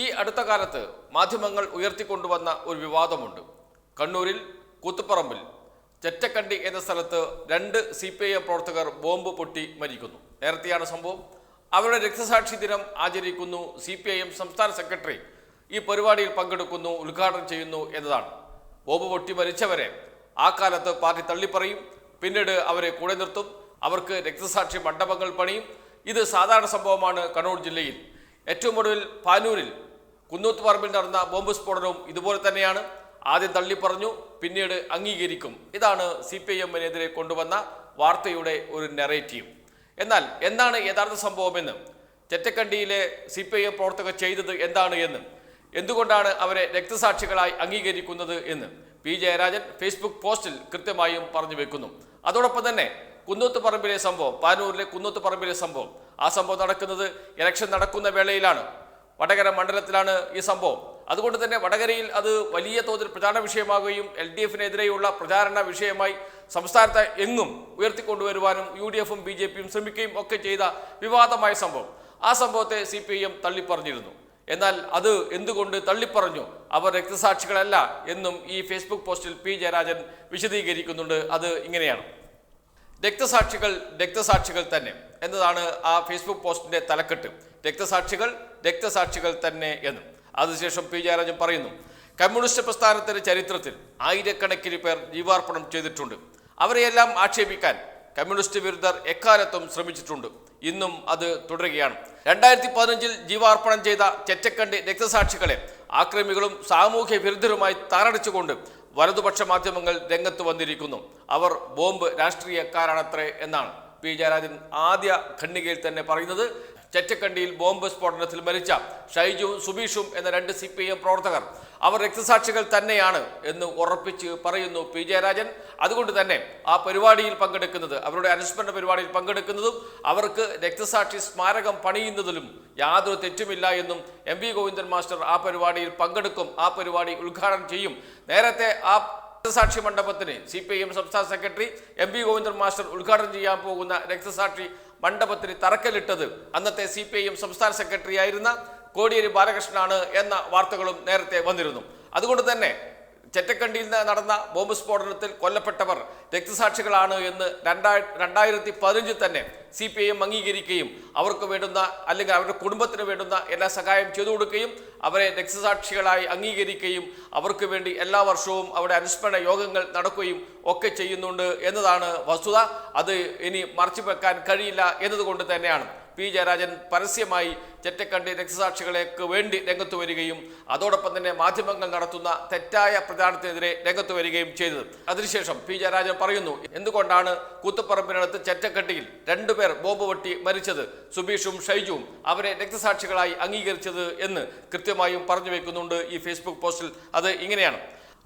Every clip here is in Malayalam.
ഈ അടുത്ത കാലത്ത് മാധ്യമങ്ങൾ ഉയർത്തിക്കൊണ്ടുവന്ന ഒരു വിവാദമുണ്ട്. കണ്ണൂരിൽ കൂത്തുപറമ്പിൽ ചെറ്റക്കണ്ടി എന്ന സ്ഥലത്ത് രണ്ട് സി പി ഐ എം പ്രവർത്തകർ ബോംബ് പൊട്ടി മരിക്കുന്നു. നേരത്തെയാണ് സംഭവം. അവരുടെ രക്തസാക്ഷി ദിനം ആചരിക്കുന്നു സി പി ഐ എം സംസ്ഥാന സെക്രട്ടറി. ഈ പരിപാടിയിൽ പങ്കെടുക്കുന്നു ഉദ്ഘാടനം ചെയ്യുന്നു എന്നതാണ്. ബോംബ് പൊട്ടി മരിച്ചവരെ ആ കാലത്ത് പാർട്ടി തള്ളിപ്പറയും. പിന്നീട് അവരെ കൂടെ നിർത്തും. അവർക്ക് രക്തസാക്ഷി മണ്ഡപങ്ങൾ പണിയും. ഇത് സാധാരണ സംഭവമാണ് കണ്ണൂർ ജില്ലയിൽ. ഏറ്റവും ഒടുവിൽ പാനൂരിൽ കുന്നൂത്ത് പറമ്പിൽ നടന്ന ബോംബ് സ്ഫോടനവും ഇതുപോലെ തന്നെയാണ്. ആദ്യം തള്ളി പറഞ്ഞു പിന്നീട് അംഗീകരിക്കും. ഇതാണ് സി പി ഐ എമ്മിനെതിരെ കൊണ്ടുവന്ന വാർത്തയുടെ ഒരു നെറേറ്റീവ് എന്നാൽ എന്താണ് യഥാർത്ഥ സംഭവമെന്ന്? ചെറ്റക്കണ്ടിയിലെ സി പി ഐ എം പ്രവർത്തകർ ചെയ്തത് എന്താണ് എന്ന്? എന്തുകൊണ്ടാണ് അവരെ രക്തസാക്ഷികളായി അംഗീകരിക്കുന്നത് എന്ന്? പി ജയരാജൻ ഫേസ്ബുക്ക് പോസ്റ്റിൽ കൃത്യമായും പറഞ്ഞു വെക്കുന്നു. അതോടൊപ്പം തന്നെ കുന്നൂത്ത് പറമ്പിലെ സംഭവം പാനൂരിലെ കുന്നൂത്ത് പറമ്പിലെ സംഭവം ആ സംഭവം നടക്കുന്നത് ഇലക്ഷൻ നടക്കുന്ന വേളയിലാണ്. വടകര മണ്ഡലത്തിലാണ് ഈ സംഭവം. അതുകൊണ്ട് തന്നെ വടകരയിൽ അത് വലിയ തോതിൽ പ്രചാരണ വിഷയമാകുകയും എൽ ഡി എഫിനെതിരെയുള്ള പ്രചാരണ വിഷയമായി സംസ്ഥാനത്തെ എങ്ങും ഉയർത്തിക്കൊണ്ടുവരുവാനും യു ഡി എഫും ബി ജെ പിയും ശ്രമിക്കുകയും ഒക്കെ ചെയ്ത വിവാദമായ സംഭവം. ആ സംഭവത്തെ സി പി ഐ എം തള്ളിപ്പറഞ്ഞിരുന്നു. എന്നാൽ അത് എന്തുകൊണ്ട് തള്ളിപ്പറഞ്ഞു? അവർ രക്തസാക്ഷികളല്ല എന്നും ഈ ഫേസ്ബുക്ക് പോസ്റ്റിൽ പി ജയരാജൻ വിശദീകരിക്കുന്നുണ്ട്. അത് ഇങ്ങനെയാണ്. രക്തസാക്ഷികൾ രക്തസാക്ഷികൾ തന്നെ എന്നതാണ് ആ ഫേസ്ബുക്ക് പോസ്റ്റിന്റെ തലക്കെട്ട്. രക്തസാക്ഷികൾ രക്തസാക്ഷികൾ തന്നെ എന്ന്. അതിനുശേഷം പി ജയരാജൻ പറയുന്നു കമ്മ്യൂണിസ്റ്റ് പ്രസ്ഥാനത്തിന്റെ ചരിത്രത്തിൽ ആയിരക്കണക്കിന് പേർ ജീവാർപ്പണം ചെയ്തിട്ടുണ്ട്. അവരെയെല്ലാം ആക്ഷേപിക്കാൻ കമ്മ്യൂണിസ്റ്റ് വിരുദ്ധർ എക്കാലത്തും ശ്രമിച്ചിട്ടുണ്ട്. ഇന്നും അത് തുടരുകയാണ്. രണ്ടായിരത്തി പതിനഞ്ചിൽ ജീവാർപ്പണം ചെയ്ത ചെറ്റക്കണ്ടി രക്തസാക്ഷികളെ ആക്രമികളും സാമൂഹ്യ വിരുദ്ധരുമായി താറടിച്ചുകൊണ്ട് വലതുപക്ഷ മാധ്യമങ്ങൾ രംഗത്ത് വന്നിരിക്കുന്നു. അവർ ബോംബ് രാഷ്ട്രീയക്കാരാണത്രേ എന്നാണ് പി ജയരാജൻ ആദ്യ ഖണ്ഡികയിൽ തന്നെ പറയുന്നത്. ചെറ്റക്കണ്ടിയിൽ ബോംബ് സ്ഫോടനത്തിൽ മരിച്ച ഷൈജുവും സുബീഷും എന്ന രണ്ട് സി പി എം പ്രവർത്തകർ. അവർ രക്തസാക്ഷികൾ തന്നെയാണ് എന്ന് ഉറപ്പിച്ച് പറയുന്നു പി ജയരാജൻ. അതുകൊണ്ട് തന്നെ ആ പരിപാടിയിൽ പങ്കെടുക്കുന്നത് അവരുടെ അനുസ്മരണ പരിപാടിയിൽ പങ്കെടുക്കുന്നതും അവർക്ക് രക്തസാക്ഷി സ്മാരകം പണിയുന്നതിലും യാതൊരു തെറ്റുമില്ല എന്നും എം വി ഗോവിന്ദൻ മാസ്റ്റർ ആ പരിപാടിയിൽ പങ്കെടുക്കും ആ പരിപാടി ഉദ്ഘാടനം ചെയ്യും. നേരത്തെ ആ രക്തസാക്ഷി മണ്ഡപത്തിന് സി പി ഐ എം സംസ്ഥാന secretary M P Govindan master ഉദ്ഘാടനം ചെയ്യാൻ പോകുന്ന രക്തസാക്ഷി മണ്ഡപത്തിന് തറക്കല്ലിട്ടത് അന്നത്തെ സി പി ഐ എം സംസ്ഥാന സെക്രട്ടറി ആയിരുന്ന കോടിയേരി ബാലകൃഷ്ണനാണ് എന്ന വാർത്തകളും നേരത്തെ വന്നിരുന്നു. അതുകൊണ്ട് തന്നെ ചെറ്റക്കണ്ടിയിൽ നടന്ന ബോംബ് സ്ഫോടനത്തിൽ കൊല്ലപ്പെട്ടവർ രക്തസാക്ഷികളാണ് എന്ന് രണ്ടായി രണ്ടായിരത്തി പതിനഞ്ചിൽ തന്നെ സി പി ഐ എം അംഗീകരിക്കുകയും അവർക്ക് വേണ്ടുന്ന അല്ലെങ്കിൽ അവരുടെ കുടുംബത്തിന് വേണ്ടുന്ന എല്ലാ സഹായം ചെയ്തു കൊടുക്കുകയും അവരെ രക്തസാക്ഷികളായി അംഗീകരിക്കുകയും അവർക്ക് വേണ്ടി എല്ലാ വർഷവും അവിടെ അനുസ്മരണ യോഗങ്ങൾ നടക്കുകയും ഒക്കെ ചെയ്യുന്നുണ്ട് എന്നതാണ് വസ്തുത. അത് ഇനി മറച്ചു വെക്കാൻ കഴിയില്ല എന്നതുകൊണ്ട് തന്നെയാണ്. പി ജയരാജൻ പരസ്യമായി ചെറ്റക്കണ്ടി രക്തസാക്ഷികളേക്ക് വേണ്ടി രംഗത്ത് വരികയും അതോടൊപ്പം തന്നെ മാധ്യമങ്ങൾ നടത്തുന്ന തെറ്റായ പ്രചാരണത്തിനെതിരെ രംഗത്ത് വരികയും ചെയ്തത്. അതിനുശേഷം പി ജയരാജൻ പറയുന്നു എന്തുകൊണ്ടാണ് കൂത്തുപറമ്പിനടുത്ത് ചെറ്റക്കണ്ടിയിൽ രണ്ടുപേർ ബോംബ് പൊട്ടി മരിച്ചത്? സുബീഷും ഷൈജുവും അവരെ രക്തസാക്ഷികളായി അംഗീകരിച്ചത് എന്ന് കൃത്യമായും പറഞ്ഞു വെക്കുന്നുണ്ട് ഈ ഫേസ്ബുക്ക് പോസ്റ്റിൽ. അത് ഇങ്ങനെയാണ്.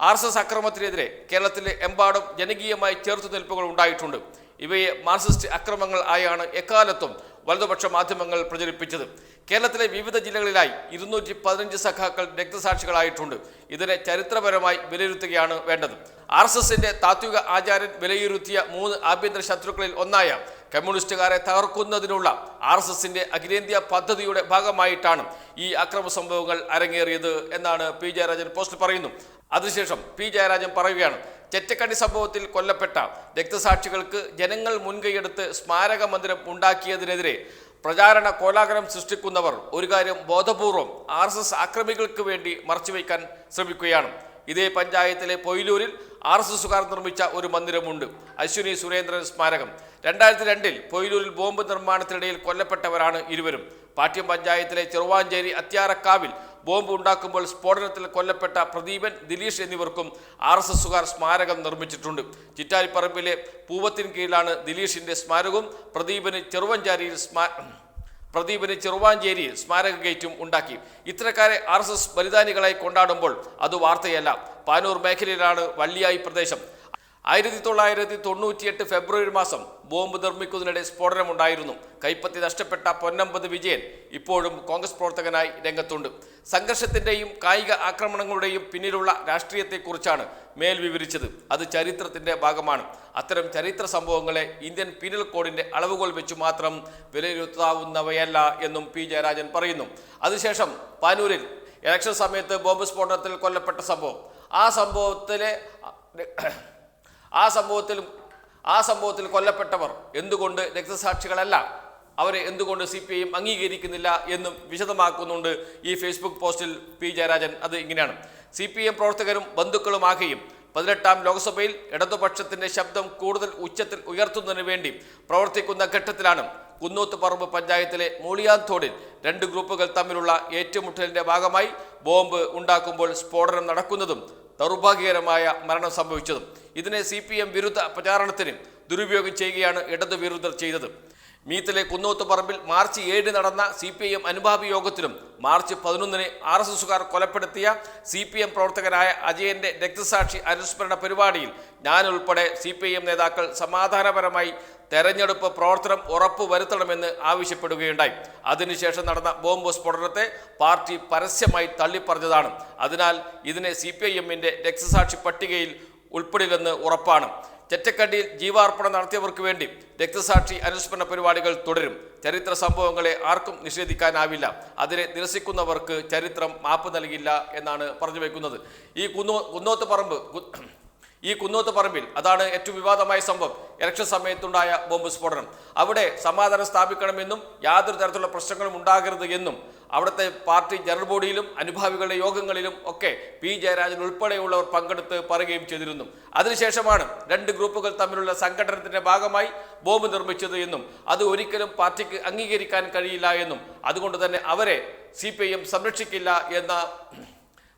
ആർ എസ് എസ് അക്രമത്തിനെതിരെ കേരളത്തിലെ എമ്പാടും ജനകീയമായി ചെറുത്തുനിൽപ്പുകൾ ഉണ്ടായിട്ടുണ്ട്. ഇവയെ മാർക്സിസ്റ്റ് അക്രമങ്ങൾ ആയാണ് എക്കാലത്തും വലതുപക്ഷ മാധ്യമങ്ങൾ പ്രചരിപ്പിച്ചത്. കേരളത്തിലെ വിവിധ ജില്ലകളിലായി ഇരുന്നൂറ്റി പതിനഞ്ച് സഖാക്കൾ രക്തസാക്ഷികളായിട്ടുണ്ട്. ഇതിനെ ചരിത്രപരമായി വിലയിരുത്തുകയാണ് വേണ്ടത്. ആർ എസ് എസിന്റെ താത്വിക ആചാര്യൻ വിലയിരുത്തിയ മൂന്ന് ആഭ്യന്തര ശത്രുക്കളിൽ ഒന്നായ കമ്മ്യൂണിസ്റ്റുകാരെ തകർക്കുന്നതിനുള്ള ആർ എസ് എസിന്റെ അഖിലേന്ത്യാ പദ്ധതിയുടെ ഭാഗമായിട്ടാണ് ഈ അക്രമ സംഭവങ്ങൾ അരങ്ങേറിയത് എന്നാണ് പി ജയരാജൻ പോസ്റ്റിൽ പറയുന്നു. അതിനുശേഷം പി ജയരാജൻ പറയുകയാണ് ചെറ്റക്കണ്ടി സംഭവത്തിൽ കൊല്ലപ്പെട്ട രക്തസാക്ഷികൾക്ക് ജനങ്ങൾ മുൻകൈയെടുത്ത് സ്മാരക മന്ദിരം ഉണ്ടാക്കിയതിനെതിരെ പ്രചാരണ കോലാഹലം സൃഷ്ടിക്കുന്നവർ ഒരു കാര്യം ബോധപൂർവം ആർ എസ് എസ് ആക്രമികൾക്ക് വേണ്ടി മറച്ചുവെക്കാൻ ശ്രമിക്കുകയാണ്. ഇതേ പഞ്ചായത്തിലെ പൊയിലൂരിൽ ആർ എസ് എസുകാർ നിർമ്മിച്ച ഒരു മന്ദിരമുണ്ട്. അശ്വിനി സുരേന്ദ്രൻ സ്മാരകം. രണ്ടായിരത്തി രണ്ടിൽ പൊയിലൂരിൽ ബോംബ് നിർമ്മാണത്തിനിടയിൽ കൊല്ലപ്പെട്ടവരാണ് ഇരുവരും. പാട്യം പഞ്ചായത്തിലെ ചെറുവാഞ്ചേരി അത്യാറക്കാവിൽ ബോംബ് ഉണ്ടാക്കുമ്പോൾ സ്ഫോടനത്തിൽ കൊല്ലപ്പെട്ട പ്രദീപൻ ദിലീഷ് എന്നിവർക്കും ആർ എസ് എസുകാർ സ്മാരകം നിർമ്മിച്ചിട്ടുണ്ട്. ചിറ്റാരിപ്പറമ്പിലെ പൂവത്തിന് കീഴിലാണ് ദിലീഷിന്റെ സ്മാരകവും പ്രദീപന് ചെറുവഞ്ചാരിയിൽ സ്മാ പ്രദീപിന് ചെറുവാഞ്ചേരിയിൽ സ്മാരക ഗേറ്റും ഉണ്ടാക്കി. ഇത്തരക്കാരെ ആർ എസ് എസ് ബലിദാനികളായി കൊണ്ടാടുമ്പോൾ അത് വാർത്തയല്ല. പാനൂർ മേഖലയിലാണ് വള്ളിയായി പ്രദേശം. ആയിരത്തി തൊള്ളായിരത്തി തൊണ്ണൂറ്റിയെട്ട് ഫെബ്രുവരി മാസം ബോംബ് നിർമ്മിക്കുന്നതിനിടെ സ്ഫോടനമുണ്ടായിരുന്നു കൈപ്പത്തി നഷ്ടപ്പെട്ട പൊന്നമ്പത് വിജയൻ ഇപ്പോഴും കോൺഗ്രസ് പ്രവർത്തകനായി രംഗത്തുണ്ട്. സംഘർഷത്തിന്റെയും കായിക ആക്രമണങ്ങളുടെയും പിന്നിലുള്ള രാഷ്ട്രീയത്തെക്കുറിച്ചാണ് മേൽ വിവരിച്ചത്. അത് ചരിത്രത്തിന്റെ ഭാഗമാണ്. അത്തരം ചരിത്ര സംഭവങ്ങളെ ഇന്ത്യൻ പീനൽ കോഡിന്റെ അളവുകോൽ വെച്ച് മാത്രം വിലയിരുത്താവുന്നവയല്ല എന്നും പി ജയരാജൻ പറയുന്നു. അതിനുശേഷം പാനൂരിൽ ഇലക്ഷൻ സമയത്ത് ബോംബ് സ്ഫോടനത്തിൽ കൊല്ലപ്പെട്ട സംഭവം. ആ സംഭവത്തിലെ ആ സംഭവത്തിൽ ആ സംഭവത്തിൽ കൊല്ലപ്പെട്ടവർ എന്തുകൊണ്ട് രക്തസാക്ഷികളല്ല? അവരെ എന്തുകൊണ്ട് സി പി ഐ അംഗീകരിക്കുന്നില്ല എന്നും വിശദമാക്കുന്നുണ്ട് ഈ ഫേസ്ബുക്ക് പോസ്റ്റിൽ പി ജയരാജൻ. അത് ഇങ്ങനെയാണ്. സി പി എം പ്രവർത്തകരും ബന്ധുക്കളുമാകുകയും പതിനെട്ടാം ലോക്സഭയിൽ ഇടതുപക്ഷത്തിന്റെ ശബ്ദം കൂടുതൽ ഉച്ചത്തിൽ ഉയർത്തുന്നതിന് വേണ്ടി പ്രവർത്തിക്കുന്ന ഘട്ടത്തിലാണ് കുന്നോത്ത് പറമ്പ് പഞ്ചായത്തിലെ മൂളിയാന്തോടിൽ രണ്ട് ഗ്രൂപ്പുകൾ തമ്മിലുള്ള ഏറ്റുമുട്ടലിന്റെ ഭാഗമായി ബോംബ് ഉണ്ടാക്കുമ്പോൾ സ്ഫോടനം നടക്കുന്നതും ദൗർഭാഗ്യകരമായ മരണം സംഭവിച്ചതും. ഇതിനെ സി പി എം വിരുദ്ധ പ്രചാരണത്തിന് ദുരുപയോഗം ചെയ്യുകയാണ് ഇടതു വിരുദ്ധർ ചെയ്തത്. മീത്തിലെ കുന്നോത്ത് പറമ്പിൽ മാർച്ച് ഏഴ് നടന്ന സി പി ഐ എം അനുഭാവി യോഗത്തിലും മാർച്ച് പതിനൊന്നിന് ആർ എസ് എസുകാർ കൊലപ്പെടുത്തിയ സി പി എം പ്രവർത്തകനായ അജയന്റെ രക്തസാക്ഷി അനുസ്മരണ പരിപാടിയിൽ ഞാനുൾപ്പെടെ സി പി ഐ എം നേതാക്കൾ സമാധാനപരമായി തെരഞ്ഞെടുപ്പ് പ്രവർത്തനം ഉറപ്പുവരുത്തണമെന്ന് ആവശ്യപ്പെടുകയുണ്ടായി. അതിനുശേഷം നടന്ന ബോംബ് സ്ഫോടനത്തെ പാർട്ടി പരസ്യമായി തള്ളിപ്പറഞ്ഞതാണ്. അതിനാൽ ഇതിനെ സി പി ഐ രക്തസാക്ഷി പട്ടികയിൽ ഉൾപ്പെടില്ലെന്ന് ഉറപ്പാണ്. ചെറ്റക്കണ്ടിയിൽ ജീവാർപ്പണം നടത്തിയവർക്ക് വേണ്ടി രക്തസാക്ഷി അനുസ്മരണ പരിപാടികൾ തുടരും. ചരിത്ര സംഭവങ്ങളെ ആർക്കും നിഷേധിക്കാനാവില്ല. അതിനെ നിരസിക്കുന്നവർക്ക് ചരിത്രം മാപ്പ് നൽകില്ല എന്നാണ് പറഞ്ഞു വെക്കുന്നത്. ഈ കുന്നോ കുന്നോത്ത് പറമ്പ് ഈ കുന്നോത്ത് പറമ്പിൽ അതാണ് ഏറ്റവും വിവാദമായ സംഭവം. ഇലക്ഷൻ സമയത്തുണ്ടായ ബോംബ് സ്ഫോടനം. അവിടെ സമാധാനം സ്ഥാപിക്കണമെന്നും യാതൊരു തരത്തിലുള്ള പ്രശ്നങ്ങളും ഉണ്ടാകരുത് എന്നും അവിടുത്തെ പാർട്ടി ജനറൽ ബോഡിയിലും അനുഭാവികളുടെ യോഗങ്ങളിലും ഒക്കെ പി ജയരാജൻ ഉൾപ്പെടെയുള്ളവർ പങ്കെടുത്ത് പറയുകയും ചെയ്തിരുന്നു. അതിനുശേഷമാണ് രണ്ട് ഗ്രൂപ്പുകൾ തമ്മിലുള്ള സംഘടനത്തിന്റെ ഭാഗമായി ബോംബ് നിർമ്മിച്ചത് എന്നും അത് ഒരിക്കലും പാർട്ടിക്ക് അംഗീകരിക്കാൻ കഴിയില്ല എന്നും. അതുകൊണ്ട് തന്നെ അവരെ സി സംരക്ഷിക്കില്ല എന്ന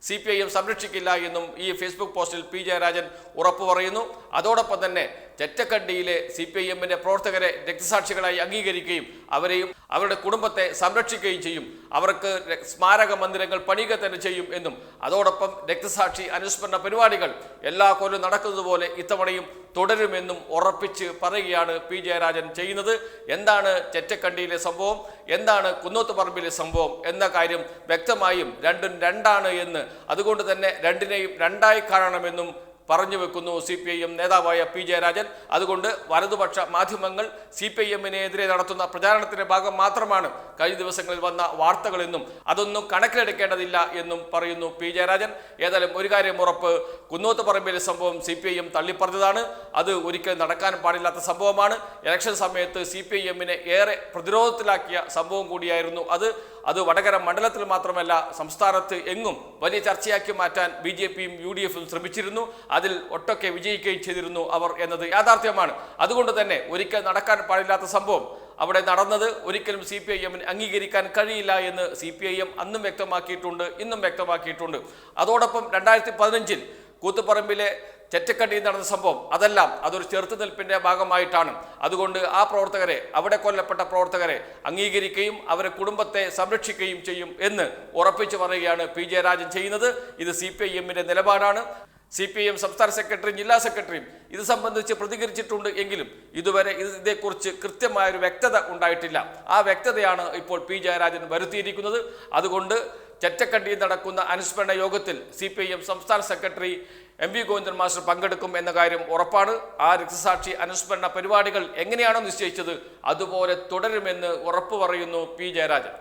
സി പി ഐ എം സംരക്ഷിക്കില്ല എന്നും ഈ ഫേസ്ബുക്ക് പോസ്റ്റിൽ പി ജയരാജൻ ഉറപ്പു പറയുന്നു. അതോടൊപ്പം തന്നെ ചെറ്റക്കണ്ടിയിലെ സി പി ഐ എമ്മിന്റെ പ്രവർത്തകരെ രക്തസാക്ഷികളായി അംഗീകരിക്കുകയും അവരെയും അവരുടെ കുടുംബത്തെ സംരക്ഷിക്കുകയും ചെയ്യും. അവർക്ക് സ്മാരക മന്ദിരങ്ങൾ പണിയുക തന്നെ ചെയ്യും എന്നും. അതോടൊപ്പം രക്തസാക്ഷി അനുസ്മരണ പരിപാടികൾ എല്ലാ കൊല്ലം നടക്കുന്നതുപോലെ ഇത്തവണയും തുടരുമെന്നും ഉറപ്പിച്ച് പറയുകയാണ് പി ജയരാജൻ ചെയ്യുന്നത്. എന്താണ് ചെറ്റക്കണ്ടിയിലെ സംഭവം? എന്താണ് കുന്നോത്ത് പറമ്പിലെ സംഭവം? എന്ന കാര്യം വ്യക്തമായും രണ്ടും രണ്ടാണ് എന്ന്. അതുകൊണ്ട് തന്നെ രണ്ടിനെയും രണ്ടായി കാണണമെന്നും പറഞ്ഞു വെക്കുന്നു സി പി ഐ എം നേതാവായ പി ജയരാജൻ. അതുകൊണ്ട് വലതുപക്ഷ മാധ്യമങ്ങൾ സി പി ഐ എമ്മിനെതിരെ നടത്തുന്ന പ്രചാരണത്തിന്റെ ഭാഗം മാത്രമാണ് കഴിഞ്ഞ ദിവസങ്ങളിൽ വന്ന വാർത്തകളെന്നും അതൊന്നും കണക്കിലെടുക്കേണ്ടതില്ല എന്നും പറയുന്നു പി ജയരാജൻ. ഏതായാലും ഒരു കാര്യം ഉറപ്പ് കുന്നോത്ത് പറമ്പിലെ സംഭവം സി പി ഐ എം തള്ളിപ്പറഞ്ഞതാണ്. അത് ഒരിക്കലും നടക്കാൻ പാടില്ലാത്ത സംഭവമാണ്. ഇലക്ഷൻ സമയത്ത് സി പി ഐ എമ്മിനെ ഏറെ പ്രതിരോധത്തിലാക്കിയ സംഭവം കൂടിയായിരുന്നു അത്. അത് വടകര മണ്ഡലത്തിൽ മാത്രമല്ല സംസ്ഥാനത്ത് എങ്ങും വലിയ ചർച്ചയാക്കി മാറ്റാൻ ബി ജെ പിയും യു ഡി എഫും ശ്രമിച്ചിരുന്നു. അതിൽ ഒട്ടൊക്കെ വിജയിക്കുകയും ചെയ്തിരുന്നു അവർ എന്നത് യാഥാർത്ഥ്യമാണ്. അതുകൊണ്ട് തന്നെ ഒരിക്കൽ നടക്കാൻ പാടില്ലാത്ത സംഭവം. അവിടെ നടന്നത് ഒരിക്കലും സി പി ഐ എമ്മിന് അംഗീകരിക്കാൻ കഴിയില്ല എന്ന് സി പി ഐ എം അന്നും വ്യക്തമാക്കിയിട്ടുണ്ട് ഇന്നും വ്യക്തമാക്കിയിട്ടുണ്ട്. അതോടൊപ്പം രണ്ടായിരത്തി പതിനഞ്ചിൽ കൂത്തുപറമ്പിലെ ചെറ്റക്കണ്ടിയിൽ നടന്ന സംഭവം അതെല്ലാം അതൊരു ചെറുത്തുനിൽപ്പിന്റെ ഭാഗമായിട്ടാണ്. അതുകൊണ്ട് ആ പ്രവർത്തകരെ അവിടെ കൊല്ലപ്പെട്ട പ്രവർത്തകരെ അംഗീകരിക്കുകയും അവരെ കുടുംബത്തെ സംരക്ഷിക്കുകയും ചെയ്യും എന്ന് ഉറപ്പിച്ചു പറയുകയാണ് പി. ജയരാജൻ ചെയ്യുന്നത്. ഇത് സി പി ഐ എമ്മിന്റെ നിലപാടാണ്. സി പി എം സംസ്ഥാന സെക്രട്ടറിയും ജില്ലാ സെക്രട്ടറിയും ഇത് സംബന്ധിച്ച് പ്രതികരിച്ചിട്ടുണ്ട് എങ്കിലും ഇതുവരെ ഇത് ഇതേക്കുറിച്ച് കൃത്യമായൊരു വ്യക്തത ഉണ്ടായിട്ടില്ല. ആ വ്യക്തതയാണ് ഇപ്പോൾ പി. ജയരാജൻ വരുത്തിയിരിക്കുന്നത്. അതുകൊണ്ട് ചെറ്റക്കണ്ടിയിൽ നടക്കുന്ന അനുസ്മരണ യോഗത്തിൽ സി സംസ്ഥാന secretary M V Govindan master പങ്കെടുക്കും എന്ന കാര്യം ഉറപ്പാണ്. ആ രക്തസാക്ഷി അനുസ്മരണ പരിപാടികൾ എങ്ങനെയാണോ നിശ്ചയിച്ചത് അതുപോലെ തുടരുമെന്ന് ഉറപ്പു പറയുന്നു പി ജയരാജൻ.